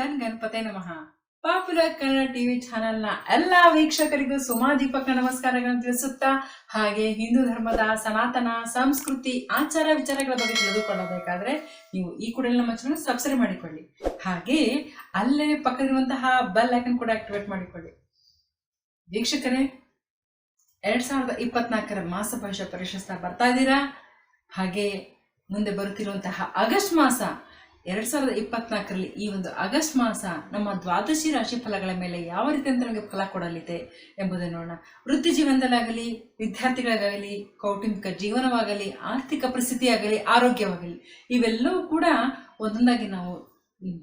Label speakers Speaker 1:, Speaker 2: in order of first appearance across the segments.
Speaker 1: Gun ಗಣಪತೆ ನಮಃ. Popular Kannada TV ಚಾನೆಲ್ನ ಎಲ್ಲ ವೀಕ್ಷಕರಿಗೂ ಸುಮಾ ದೀಪಕ ನಮಸ್ಕಾರಗಳನ್ನು ತಿಳಿಸುತ್ತಾ, ಹಾಗೆ ಹಿಂದೂ ಧರ್ಮದ ಸನಾತನ, ಸಂಸ್ಕೃತಿ, ಆಚಾರ ವಿಚಾರಗಳ ಬಗ್ಗೆ ತಿಳಿದುಕೊಳ್ಳಬೇಕಾದ್ರೆ ನೀವು ಈ ಕೂಡ ನಮ್ಮ ಚಾನಲ್ ಸಬ್ಸ್ಕ್ರೈಬ್ ಮಾಡಿಕೊಳ್ಳಿ. ಹಾಗೆ ಅಲ್ಲೇ ಪಕ್ಕದಿರುವಂತಹ ಬೆಲ್ ಐಕನ್ ಕೂಡ ಆಕ್ಟಿವೇಟ್ ಮಾಡಿಕೊಳ್ಳಿ. ವೀಕ್ಷಕರೇ, ಎರಡ್ ಸಾವಿರದ ಇಪ್ಪತ್ನಾಲ್ಕರ ಮಾಸ ಭಾಷಾ ಪ್ರಶಸ್ತ ಬರ್ತಾ ಇದ್ದೀರಾ? ಹಾಗೆ ಮುಂದೆ ಬರುತ್ತಿರುವಂತಹ ಆಗಸ್ಟ್ ಮಾಸ ಎರಡ್ ಸಾವಿರದ ಇಪ್ಪತ್ನಾಲ್ಕರಲ್ಲಿ ಈ ಒಂದು ಆಗಸ್ಟ್ ಮಾಸ ನಮ್ಮ ದ್ವಾದಶಿ ರಾಶಿ ಫಲಗಳ ಮೇಲೆ ಯಾವ ರೀತಿ ಅಂತ ನಮಗೆ ಫಲ ಕೊಡಲಿದೆ ಎಂಬುದನ್ನು ನೋಡೋಣ. ವೃತ್ತಿ ಜೀವನದಲ್ಲಾಗಲಿ, ವಿದ್ಯಾರ್ಥಿಗಳಿಗಾಗಲಿ, ಕೌಟುಂಬಿಕ ಜೀವನವಾಗಲಿ, ಆರ್ಥಿಕ ಪರಿಸ್ಥಿತಿಯಾಗಲಿ, ಆರೋಗ್ಯವಾಗಲಿ, ಇವೆಲ್ಲವೂ ಕೂಡ ಒಂದೊಂದಾಗಿ ನಾವು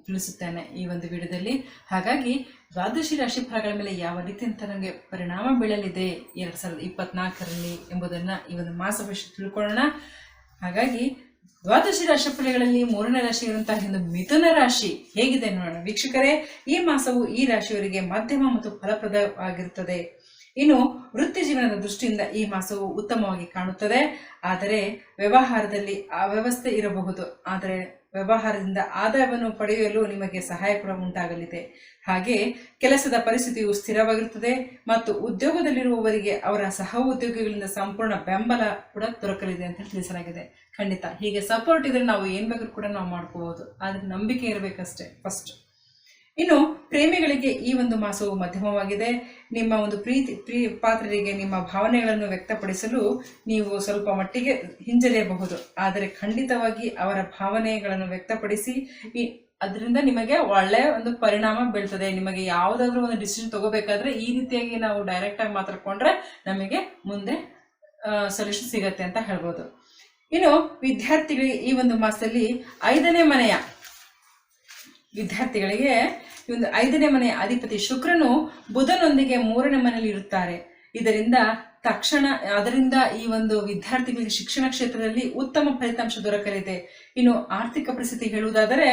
Speaker 1: ತಿಳಿಸುತ್ತೇನೆ ಈ ಒಂದು ವಿಡಿಯೋದಲ್ಲಿ. ಹಾಗಾಗಿ ದ್ವಾದಶಿ ರಾಶಿ ಫಲಗಳ ಮೇಲೆ ಯಾವ ರೀತಿ ಅಂತ ನಮಗೆ ಪರಿಣಾಮ ಬೀಳಲಿದೆ ಎರಡ್ ಸಾವಿರದ ಇಪ್ಪತ್ನಾಲ್ಕರಲ್ಲಿ ಎಂಬುದನ್ನು ಈ ಒಂದು ಮಾಸ ತಿಳ್ಕೊಳ್ಳೋಣ. ಹಾಗಾಗಿ ದ್ವಾದಶಿ ರಾಶಿ ಫಲಗಳಲ್ಲಿ ಮೂರನೇ ರಾಶಿ ಇರುವಂತಹ ಒಂದು ಮಿಥುನ ರಾಶಿ ಹೇಗಿದೆ ನೋಡೋಣ ವೀಕ್ಷಕರೇ, ಈ ಮಾಸವು ಈ ರಾಶಿಯವರಿಗೆ ಮಧ್ಯಮ ಮತ್ತು ಫಲಪ್ರದವಾಗಿರುತ್ತದೆ. ಇನ್ನು ವೃತ್ತಿ ಜೀವನದ ದೃಷ್ಟಿಯಿಂದ ಈ ಮಾಸವು ಉತ್ತಮವಾಗಿ ಕಾಣುತ್ತದೆ. ಆದರೆ, ವ್ಯವಹಾರದಲ್ಲಿ ಅವ್ಯವಸ್ಥೆ ಇರಬಹುದು. ಆದರೆ ವ್ಯವಹಾರದಿಂದ ಆದಾಯವನ್ನು ಪಡೆಯಲು ನಿಮಗೆ ಸಹಾಯ ಕೂಡ ಉಂಟಾಗಲಿದೆ. ಹಾಗೆ ಕೆಲಸದ ಪರಿಸ್ಥಿತಿಯು ಸ್ಥಿರವಾಗಿರುತ್ತದೆ ಮತ್ತು ಉದ್ಯೋಗದಲ್ಲಿರುವವರಿಗೆ ಅವರ ಸಹ ಉದ್ಯೋಗಿಗಳಿಂದ ಸಂಪೂರ್ಣ ಬೆಂಬಲ ಕೂಡ ದೊರಕಲಿದೆ ಅಂತ ತಿಳಿಸಲಾಗಿದೆ. ಖಂಡಿತ. ಹೀಗೆ ಸಪೋರ್ಟ್ ಇದ್ರೆ ನಾವು ಏನ್ ಬೇಕಾದ್ರೂ ಕೂಡ ನಾವು ಮಾಡ್ಕೋಬಹುದು. ಆದ್ರೆ ನಂಬಿಕೆ ಇರಬೇಕಷ್ಟೇ ಫಸ್ಟ್ ಇನ್ನು ಪ್ರೇಮಿಗಳಿಗೆ ಈ ಒಂದು ಮಾಸವು ಮಧ್ಯಮವಾಗಿದೆ. ನಿಮ್ಮ ಒಂದು ಪ್ರೀತಿ ಪ್ರೀ ಪಾತ್ರರಿಗೆ ನಿಮ್ಮ ಭಾವನೆಗಳನ್ನು ವ್ಯಕ್ತಪಡಿಸಲು ನೀವು ಸ್ವಲ್ಪ ಮಟ್ಟಿಗೆ ಹಿಂಜರಿಯಬಹುದು. ಆದರೆ ಖಂಡಿತವಾಗಿ ಅವರ ಭಾವನೆಗಳನ್ನು ವ್ಯಕ್ತಪಡಿಸಿ ಅದರಿಂದ ನಿಮಗೆ ಒಳ್ಳೆಯ ಒಂದು ಪರಿಣಾಮ ಬೀಳ್ತದೆ. ನಿಮಗೆ ಯಾವುದಾದ್ರೂ ಒಂದು ಡಿಸಿಷನ್ ತಗೋಬೇಕಾದ್ರೆ ಈ ರೀತಿಯಾಗಿ ನಾವು ಡೈರೆಕ್ಟ್ ಆಗಿ ಮಾತಾಡ್ಕೊಂಡ್ರೆ ನಮಗೆ ಮುಂದೆ ಸೊಲ್ಯೂಷನ್ ಸಿಗತ್ತೆ ಅಂತ ಹೇಳ್ಬೋದು. ಇನ್ನು ವಿದ್ಯಾರ್ಥಿಗಳಿಗೆ ಈ ಒಂದು ಮಾಸದಲ್ಲಿ ಐದನೇ ಮನೆಯ ವಿದ್ಯಾರ್ಥಿಗಳಿಗೆ ಈ ಒಂದು ಐದನೇ ಮನೆ ಅಧಿಪತಿ ಶುಕ್ರನು ಬುಧನೊಂದಿಗೆ ಮೂರನೇ ಮನೆಯಲ್ಲಿ ಇರುತ್ತಾರೆ. ಇದರಿಂದ ತಕ್ಷಣ, ಅದರಿಂದ ಈ ಒಂದು ವಿದ್ಯಾರ್ಥಿಗಳಿಗೆ ಶಿಕ್ಷಣ ಕ್ಷೇತ್ರದಲ್ಲಿ ಉತ್ತಮ ಫಲಿತಾಂಶ ದೊರಕಲಿದೆ. ಇನ್ನು ಆರ್ಥಿಕ ಪರಿಸ್ಥಿತಿ ಹೇಳುವುದಾದರೆ,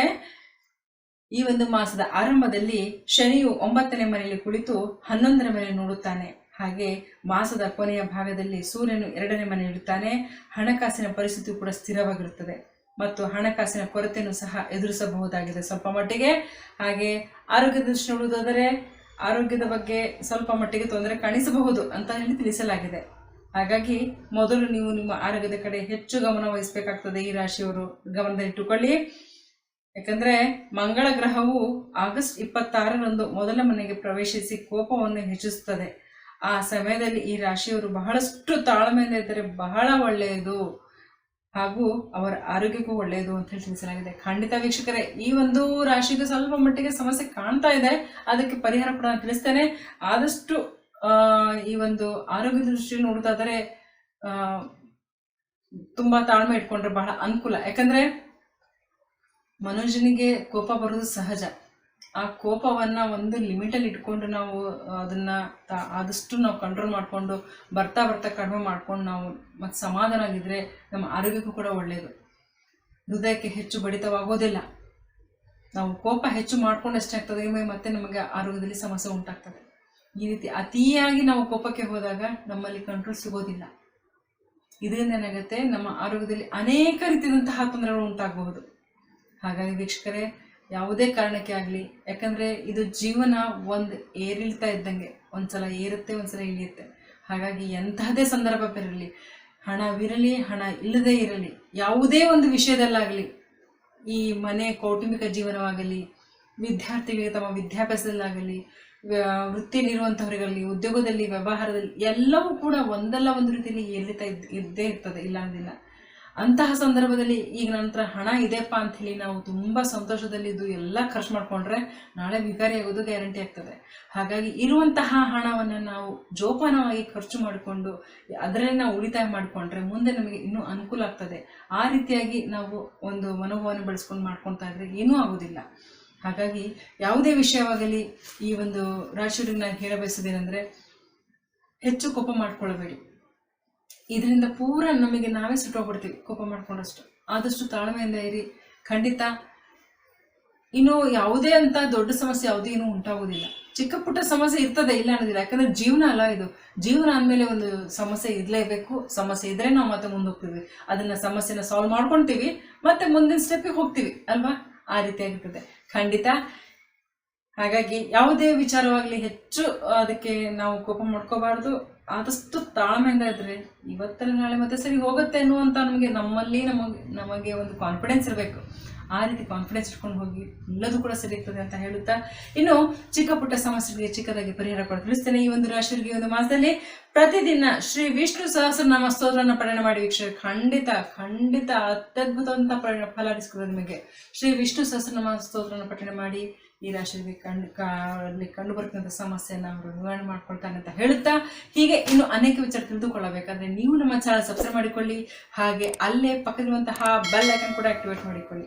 Speaker 1: ಈ ಒಂದು ಮಾಸದ ಆರಂಭದಲ್ಲಿ ಶನಿಯು ಒಂಬತ್ತನೇ ಮನೆಯಲ್ಲಿ ಕುಳಿತು ಹನ್ನೊಂದರ ಮನೆಯಲ್ಲಿ ನೋಡುತ್ತಾನೆ. ಹಾಗೆ ಮಾಸದ ಕೊನೆಯ ಭಾಗದಲ್ಲಿ ಸೂರ್ಯನು ಎರಡನೇ ಮನೆ ಇಡುತ್ತಾನೆ ಹಣಕಾಸಿನ ಪರಿಸ್ಥಿತಿ ಕೂಡ ಸ್ಥಿರವಾಗಿರುತ್ತದೆ. ಮತ್ತು ಹಣಕಾಸಿನ ಕೊರತೆಯನ್ನು ಸಹ ಎದುರಿಸಬಹುದಾಗಿದೆ. ಸ್ವಲ್ಪ ಮಟ್ಟಿಗೆ ಹಾಗೆ ಆರೋಗ್ಯದ ದೃಷ್ಟಿ ನೋಡುವುದಾದರೆ ಆರೋಗ್ಯದ ಬಗ್ಗೆ ಸ್ವಲ್ಪ ಮಟ್ಟಿಗೆ ತೊಂದರೆ ಕಾಣಿಸಬಹುದು ಅಂತ ಹೇಳಿ ತಿಳಿಸಲಾಗಿದೆ. ಹಾಗಾಗಿ ಮೊದಲು ನೀವು ನಿಮ್ಮ ಆರೋಗ್ಯದ ಕಡೆ ಹೆಚ್ಚು ಗಮನ ವಹಿಸಬೇಕಾಗ್ತದೆ ಈ ರಾಶಿಯವರು ಗಮನದಲ್ಲಿಟ್ಟುಕೊಳ್ಳಿ ಯಾಕಂದ್ರೆ ಮಂಗಳ ಗ್ರಹವು ಆಗಸ್ಟ್ ಇಪ್ಪತ್ತಾರರಂದು ಮೊದಲ ಮನೆಗೆ ಪ್ರವೇಶಿಸಿ ಕೋಪವನ್ನು ಹೆಚ್ಚಿಸುತ್ತದೆ. ಆ ಸಮಯದಲ್ಲಿ ಈ ರಾಶಿಯವರು ಬಹಳಷ್ಟು ತಾಳ್ಮೆಯಿಂದ ಇದ್ದರೆ ಬಹಳ ಒಳ್ಳೆಯದು. ಹಾಗೂ ಅವರ ಆರೋಗ್ಯಕ್ಕೂ ಒಳ್ಳೆಯದು ಅಂತ ಹೇಳಿ ತಿಳಿಸಲಾಗಿದೆ. ಖಂಡಿತ ವೀಕ್ಷಕರೇ ಈ ಒಂದು ರಾಶಿಗೆ ಸ್ವಲ್ಪ ಮಟ್ಟಿಗೆ ಸಮಸ್ಯೆ ಕಾಣ್ತಾ ಇದೆ. ಅದಕ್ಕೆ ಪರಿಹಾರ ಕೂಡ ತಿಳಿಸ್ತೇನೆ. ಆದಷ್ಟು ಈ ಒಂದು ಆರೋಗ್ಯ ದೃಷ್ಟಿ ನೋಡೋದಾದರೆ ಆ, ತುಂಬಾ ತಾಳ್ಮೆ ಇಟ್ಕೊಂಡ್ರೆ ಬಹಳ ಅನುಕೂಲ. ಯಾಕಂದ್ರೆ ಮನುಷ್ಯನಿಗೆ ಕೋಪ ಬರೋದು ಸಹಜ. ಆ ಕೋಪವನ್ನು ಒಂದು ಲಿಮಿಟಲ್ಲಿ ಇಟ್ಕೊಂಡು ನಾವು ಅದನ್ನು ತ- ಆದಷ್ಟು ನಾವು ಕಂಟ್ರೋಲ್ ಮಾಡಿಕೊಂಡು ಬರ್ತಾ ಬರ್ತಾ ಕಡಿಮೆ ಮಾಡ್ಕೊಂಡು ನಾವು ಮತ್ತು ಸಮಾಧಾನ ಆಗಿದ್ದರೆ ನಮ್ಮ ಆರೋಗ್ಯಕ್ಕೂ ಕೂಡ ಒಳ್ಳೆಯದು ಹೃದಯಕ್ಕೆ ಹೆಚ್ಚು ಬಡಿತವಾಗೋದಿಲ್ಲ. ನಾವು ಕೋಪ ಹೆಚ್ಚು ಮಾಡ್ಕೊಂಡು ಎಷ್ಟಾಗ್ತದೆ ಮತ್ತೆ ನಮಗೆ ಆರೋಗ್ಯದಲ್ಲಿ ಸಮಸ್ಯೆ ಉಂಟಾಗ್ತದೆ. ಈ ರೀತಿ ಅತಿಯಾಗಿ ನಾವು ಕೋಪಕ್ಕೆ ಹೋದಾಗ ನಮ್ಮಲ್ಲಿ ಕಂಟ್ರೋಲ್ ಸಿಗೋದಿಲ್ಲ. ಇದರಿಂದ ಏನಾಗುತ್ತೆ, ನಮ್ಮ ಆರೋಗ್ಯದಲ್ಲಿ ಅನೇಕ ರೀತಿಯಾದಂತಹ ತೊಂದರೆಗಳು ಉಂಟಾಗಬಹುದು. ಹಾಗಾಗಿ ವೀಕ್ಷಕರೇ ಯಾವುದೇ ಕಾರಣಕ್ಕೆ ಆಗಲಿ, ಯಾಕಂದರೆ ಇದು ಜೀವನ ಒಂದು ಏರಿಳ್ತಾ ಇದ್ದಂಗೆ, ಒಂದ್ಸಲ ಏರುತ್ತೆ, ಒಂದ್ಸಲ ಇಳಿಯುತ್ತೆ. ಹಾಗಾಗಿ ಎಂತಹದೇ ಸಂದರ್ಭ ಬರಲಿ ಹಣವಿರಲಿ ಹಣ ಇಲ್ಲದೇ ಇರಲಿ, ಯಾವುದೇ ಒಂದು ವಿಷಯದಲ್ಲಾಗಲಿ, ಈ ಮನೆ ಕೌಟುಂಬಿಕ ಜೀವನವಾಗಲಿ, ವಿದ್ಯಾರ್ಥಿಗಳಿಗೆ ತಮ್ಮ ವಿದ್ಯಾಭ್ಯಾಸದಲ್ಲಾಗಲಿ ವೃತ್ತಿಯಲ್ಲಿರುವಂಥವರಿಗಲ್ಲಿ ವೃತ್ತಿಯಲ್ಲಿರುವಂಥವರಿಗಲಿ ಉದ್ಯೋಗದಲ್ಲಿ, ವ್ಯವಹಾರದಲ್ಲಿ ಎಲ್ಲವೂ ಕೂಡ ಒಂದಲ್ಲ ಒಂದು ರೀತಿಯಲ್ಲಿ ಏರಿತಾ ಇದ್, ಇದ್ದೇ ಇರ್ತದೆ, ಇಲ್ಲ ಅಂದಿಲ್ಲ. ಅಂತಹ ಸಂದರ್ಭದಲ್ಲಿ ಈಗ ನಂತರ ಹಣ ಇದೆಪ್ಪ ಅಂತ ಹೇಳಿ ನಾವು ತುಂಬ ಸಂತೋಷದಲ್ಲಿದ್ದು ಎಲ್ಲ ಖರ್ಚು ಮಾಡಿಕೊಂಡ್ರೆ ನಾಳೆ ವಿಕಾರಿ ಆಗೋದು ಗ್ಯಾರಂಟಿ ಆಗ್ತದೆ. ಹಾಗಾಗಿ ಇರುವಂತಹ ಹಣವನ್ನು ನಾವು ಜೋಪಾನವಾಗಿ ಖರ್ಚು ಮಾಡಿಕೊಂಡು ಅದರಲ್ಲಿ ನಾವು ಉಳಿತಾಯ ಮಾಡಿಕೊಂಡ್ರೆ ಮುಂದೆ ನಮಗೆ ಇನ್ನೂ ಅನುಕೂಲ ಆಗ್ತದೆ. ಆ ರೀತಿಯಾಗಿ ನಾವು ಒಂದು ಮನೋಭಾವನೆ ಬೆಳೆಸ್ಕೊಂಡು ಮಾಡ್ಕೊತಾ ಇದ್ರೆ ಏನೂ ಆಗೋದಿಲ್ಲ. ಹಾಗಾಗಿ ಯಾವುದೇ ವಿಷಯವಾಗಲಿ ಈ ಒಂದು ರಾಶಿಯವರಿಗೆ ನಾನು ಹೇಳ ಬಯಸೋದೇನೆಂದರೆ ಹೆಚ್ಚು ಕೋಪ ಮಾಡ್ಕೊಳ್ಬೇಡಿ. ಇದರಿಂದ ಪೂರ ನಮಗೆ ನಾವೇ ಸುಟ್ಟೋಗ್ಬಿಡ್ತೀವಿ ಕೋಪ ಮಾಡ್ಕೊಂಡಷ್ಟು. ಆದಷ್ಟು ತಾಳ್ಮೆಯಿಂದ ಇರಿ. ಖಂಡಿತ ಇನ್ನು ಯಾವುದೇ ಅಂತ ದೊಡ್ಡ ಸಮಸ್ಯೆ ಯಾವುದೇ ಏನೂ ಉಂಟಾಗೋದಿಲ್ಲ. ಚಿಕ್ಕ ಪುಟ್ಟ ಸಮಸ್ಯೆ ಇರ್ತದೆ, ಇಲ್ಲ ಅನ್ನೋದಿಲ್ಲ. ಯಾಕಂದ್ರೆ ಜೀವನ ಅಲ್ಲ ಇದು. ಜೀವನ ಅಂದಮೇಲೆ ಒಂದು ಸಮಸ್ಯೆ ಇರಲೇಬೇಕು. ಸಮಸ್ಯೆ ಇದ್ರೆ ನಾವು ಮತ್ತೆ ಮುಂದೆ ಹೋಗ್ತೀವಿ ಅದನ್ನ ಸಮಸ್ಯೆನ ಸಾಲ್ವ್ ಮಾಡ್ಕೊತೀವಿ, ಮತ್ತೆ ಮುಂದಿನ ಸ್ಟೆಪ್ಗೆ ಹೋಗ್ತೀವಿ. ಅಲ್ವಾ? ಆ ರೀತಿ ರೀತಿಯಾಗಿರ್ತದೆ ಖಂಡಿತ. ಹಾಗಾಗಿ ಯಾವುದೇ ವಿಚಾರವಾಗಲಿ ಹೆಚ್ಚು ಅದಕ್ಕೆ ನಾವು ಕೋಪ ಮಾಡ್ಕೋಬಾರ್ದು. ಆದಷ್ಟು ತಾಳ್ಮೆಯಿಂದ ಇದ್ರೆ ಇವತ್ತಲ್ಲ ನಾಳೆ ಮತ್ತೆ ಸರಿ ಹೋಗುತ್ತೆ ಅನ್ನುವಂಥ ನಮಗೆ ನಮ್ಮಲ್ಲಿ ನಮಗೆ ನಮಗೆ ಒಂದು ಕಾನ್ಫಿಡೆನ್ಸ್ ಇರಬೇಕು. ಆ ರೀತಿ ಕಾನ್ಫಿಡೆನ್ಸ್ ಇಟ್ಕೊಂಡು ಹೋಗಿ ಎಲ್ಲದೂ ಕೂಡ ಸರಿ ಇರ್ತದೆ ಅಂತ ಹೇಳುತ್ತಾ, ಇನ್ನು ಚಿಕ್ಕ ಪುಟ್ಟ ಸಮಸ್ಯೆಗಳಿಗೆ ಚಿಕ್ಕದಾಗಿ ಪರಿಹಾರ ಕೂಡ ತಿಳಿಸ್ತೇನೆ. ಈ ಒಂದು ರಾಶಿಯವರಿಗೆ ಒಂದು ಮಾಸದಲ್ಲಿ ಪ್ರತಿದಿನ ಶ್ರೀ ವಿಷ್ಣು ಸಹಸ್ರನಾಮ ಸ್ತೋತ್ರನ ಪಠಣ ಮಾಡಿ ವೀಕ್ಷಕ ಖಂಡಿತ ಖಂಡಿತ ಅತ್ಯದ್ಭುತವಂತ ಫಲ ಅನಿಸ್ಕೊಳ್ಳೋದು ನಿಮಗೆ. ಶ್ರೀ ವಿಷ್ಣು ಸಹಸ್ರನಾಮ ಸ್ತೋತ್ರನ ಪಠಣ ಮಾಡಿ ಈ ರಾಶಿಗೆ ಕಂಡು ಕಂಡು ಬರ್ತಕ್ಕಂಥ ಸಮಸ್ಯೆಯನ್ನು ಅವರು ನಿವಾರಣೆ ಮಾಡ್ಕೊಳ್ತಾನೆ ಅಂತ ಹೇಳುತ್ತಾ, ಹೀಗೆ ಇನ್ನು ಅನೇಕ ವಿಚಾರ ತಿಳಿದುಕೊಳ್ಳಬೇಕಾದ್ರೆ ನೀವು ನಮ್ಮ ಚಾನಲ್ ಸಬ್ಸ್ಕ್ರೈಬ್ ಮಾಡಿಕೊಳ್ಳಿ, ಹಾಗೆ ಅಲ್ಲೇ ಪಕ್ಕದಿರುವಂತಹ ಬೆಲ್ ಐಕನ್ ಕೂಡ ಆಕ್ಟಿವೇಟ್ ಮಾಡಿಕೊಳ್ಳಿ.